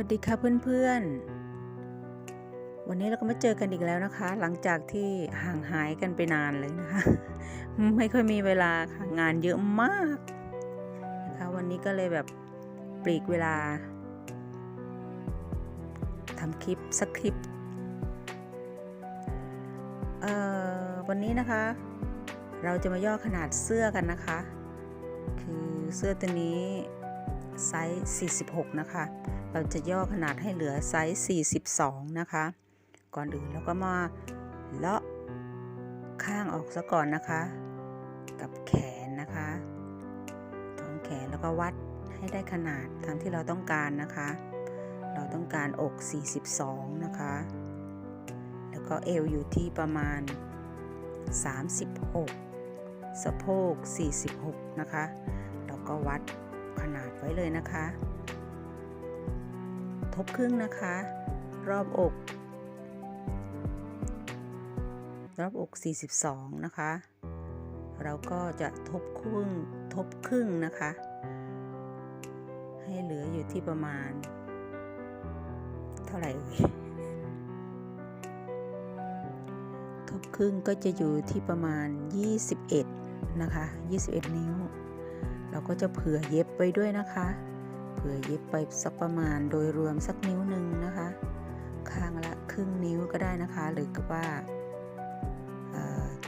วัสดีค่ะเพื่อนๆ วันนี้เราก็มาเจอกันอีกแล้วนะคะ หลังจากที่ห่างหายกันไปนานเลยนะคะ ไม่ค่อยมีเวลาค่ะงานเยอะมากนะคะวันนี้ก็เลยแบบปลีกเวลาทำคลิปสักคลิปเอ่อวันนี้นะคะ เราจะมาย่อขนาดเสื้อกันนะคะ คือเสื้อตัวนี้ ไซส์ 46 นะคะ เราจะย่อขนาดให้เหลือไซส์ 42 นะคะ ก่อนอื่นเราก็มาเลาะข้างออกซะก่อนนะคะ กับแขนนะคะท้องแขนแล้วก็วัดให้ได้ขนาดตามที่เราต้องการนะคะ เราต้องการอก 42 นะคะ แล้วก็เอวอยู่ที่ประมาณ 36 สะโพก 46 นะคะ แล้วก็วัด ขนาดไว้เลยนะคะ ทบครึ่งนะคะ รอบอก รอบอก 42 นะคะ เราก็จะทบครึ่งทบครึ่งนะคะ ให้เหลืออยู่ที่ประมาณ เท่าไหร่ทบครึ่งก็จะอยู่ที่ประมาณ 21 นะคะ 21 นิ้ว เราก็จะเผื่อเย็บไปด้วยนะคะ เผื่อเย็บไปสักประมาณโดยรวมสักนิ้วหนึ่งนะคะ ข้างละครึ่งนิ้วก็ได้นะคะ หรือว่า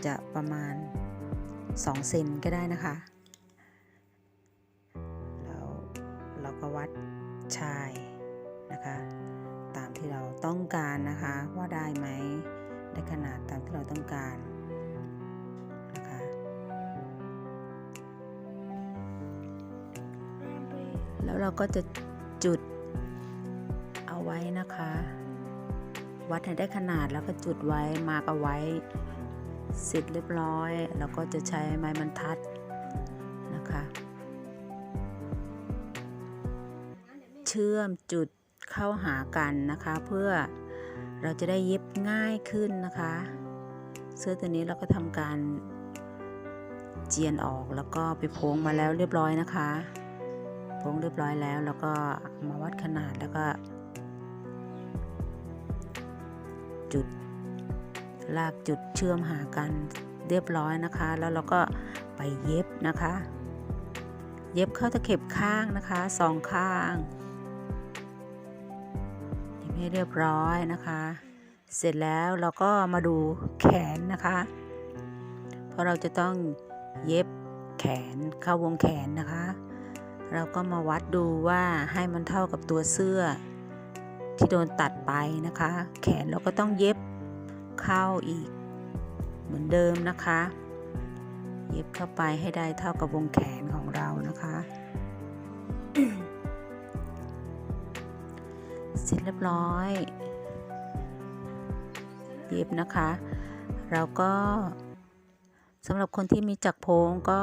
จะประมาณ2เซนก็ได้นะคะแล้วเราก็วัดชายนะคะ ตามที่เราต้องการนะคะว่าได้ไหมได้ขนาดตามที่เราต้องการ แล้วเราก็จะจุดเอาไว้นะคะ วัดให้ได้ขนาดแล้วก็จุดไว้มาร์กเอาไว้เสร็จเรียบร้อย แล้วก็จะใช้ไม้บรรทัดนะคะ เชื่อมจุดเข้าหากันนะคะ เพื่อเราจะได้เย็บง่ายขึ้นนะคะ เสื้อตัวนี้เราก็ทำการเจียนออกแล้วก็ไปโพงมาแล้วเรียบร้อยนะคะ โพ้งเรียบร้อยแล้ว แล้วก็มาวัดขนาดแล้วก็ จุดลากจุดเชื่อมหากันเรียบร้อยนะคะ แล้วเราก็ไปเย็บนะคะ เย็บเข้าตะเข็บข้างนะคะสองข้างเย็บให้เรียบร้อยนะคะ เสร็จแล้วเราก็มาดูแขนนะคะ เพราะเราจะต้องเย็บแขนเข้าวงแขนนะคะ เราก็มาวัดดูว่าให้มันเท่ากับตัวเสื้อ ที่โดนตัดไปนะคะ แขนเราก็ต้องเย็บเข้าอีก เหมือนเดิมนะคะ เย็บเข้าไปให้ได้เท่ากับวงแขนของเรานะคะ เสร็จเรียบร้อย เย็บนะคะ เราก็สำหรับคนที่มีจักโพงก็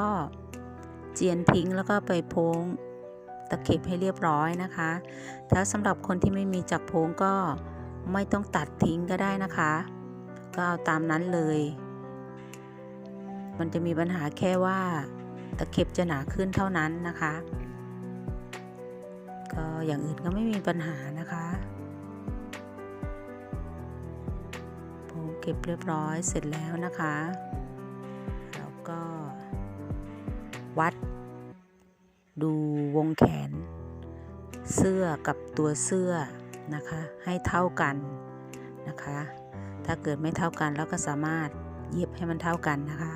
เจียนทิ้งแล้วก็ไปโพ้งตะเข็บให้เรียบร้อยนะคะ ถ้าสำหรับคนที่ไม่มีจักโพ้งก็ไม่ต้องตัดทิ้งก็ได้นะคะ ก็เอาตามนั้นเลย มันจะมีปัญหาแค่ว่าตะเข็บจะหนาขึ้นเท่านั้นนะคะ ก็อย่างอื่นก็ไม่มีปัญหานะคะโพ้งเก็บเรียบร้อยเสร็จแล้วนะคะ แล้วก็วัด ดูวงแขน เสื้อกับตัวเสื้อนะคะ ให้เท่ากันนะคะ ถ้าเกิดไม่เท่ากันเราก็สามารถเย็บให้มันเท่ากันนะคะ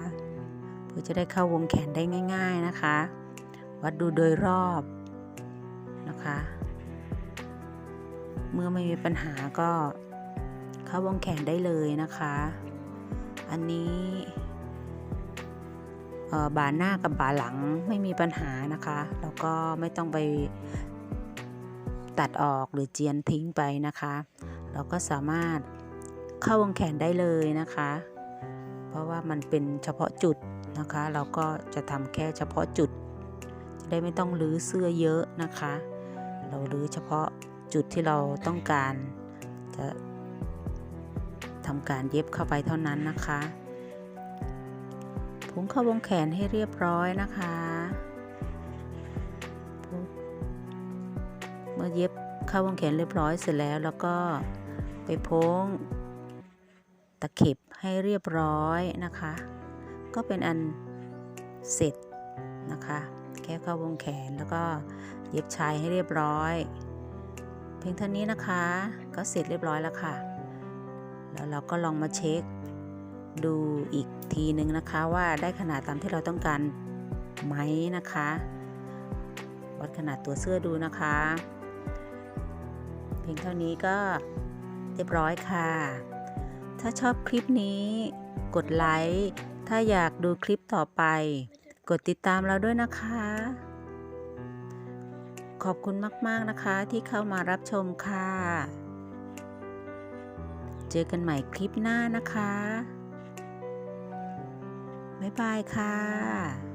เพื่อจะได้เข้าวงแขนได้ง่าย ๆนะคะ วัดดูโดยรอบนะคะ เมื่อไม่มีปัญหาก็เข้าวงแขนได้เลยนะคะ อันนี้ บ่าหน้ากับบ่าหลังไม่มีปัญหานะคะ แล้วก็ไม่ต้องไปตัดออกหรือเจียนทิ้งไปนะคะ เราก็สามารถเข้าวงแขนได้เลยนะคะ เพราะว่ามันเป็นเฉพาะจุดนะคะ เราก็จะทำแค่เฉพาะจุด จะได้ไม่ต้องรื้อเสื้อเยอะนะคะ เรารื้อเฉพาะจุดที่เราต้องการจะทำการเย็บเข้าไปเท่านั้นนะคะ พุงเข้าวงแขนให้เรียบร้อยนะคะ เมื่อเย็บเข้าวงแขนเรียบร้อยเสร็จแล้ว แล้วก็ไปโพ้งตะเข็บให้เรียบร้อยนะคะ ก็เป็นอันเสร็จนะคะ แค่เข้าวงแขนแล้วก็เย็บชายให้เรียบร้อย เพียงเท่านี้นะคะ ก็เสร็จเรียบร้อยแล้วค่ะ แล้วเราก็ลองมาเช็ค ดูอีกทีนึงนะคะว่าได้ขนาดตามที่เราต้องการไหมนะคะ วัดขนาดตัวเสื้อดูนะคะ เพียงเท่านี้ก็เรียบร้อยค่ะ ถ้าชอบคลิปนี้กดไลค์ถ้าอยากดูคลิปต่อไป กดติดตามเราด้วยนะคะ ขอบคุณมาก ๆ นะคะที่เข้ามารับชมค่ะ เจอกันใหม่คลิปหน้านะคะ บ๊ายบายค่ะ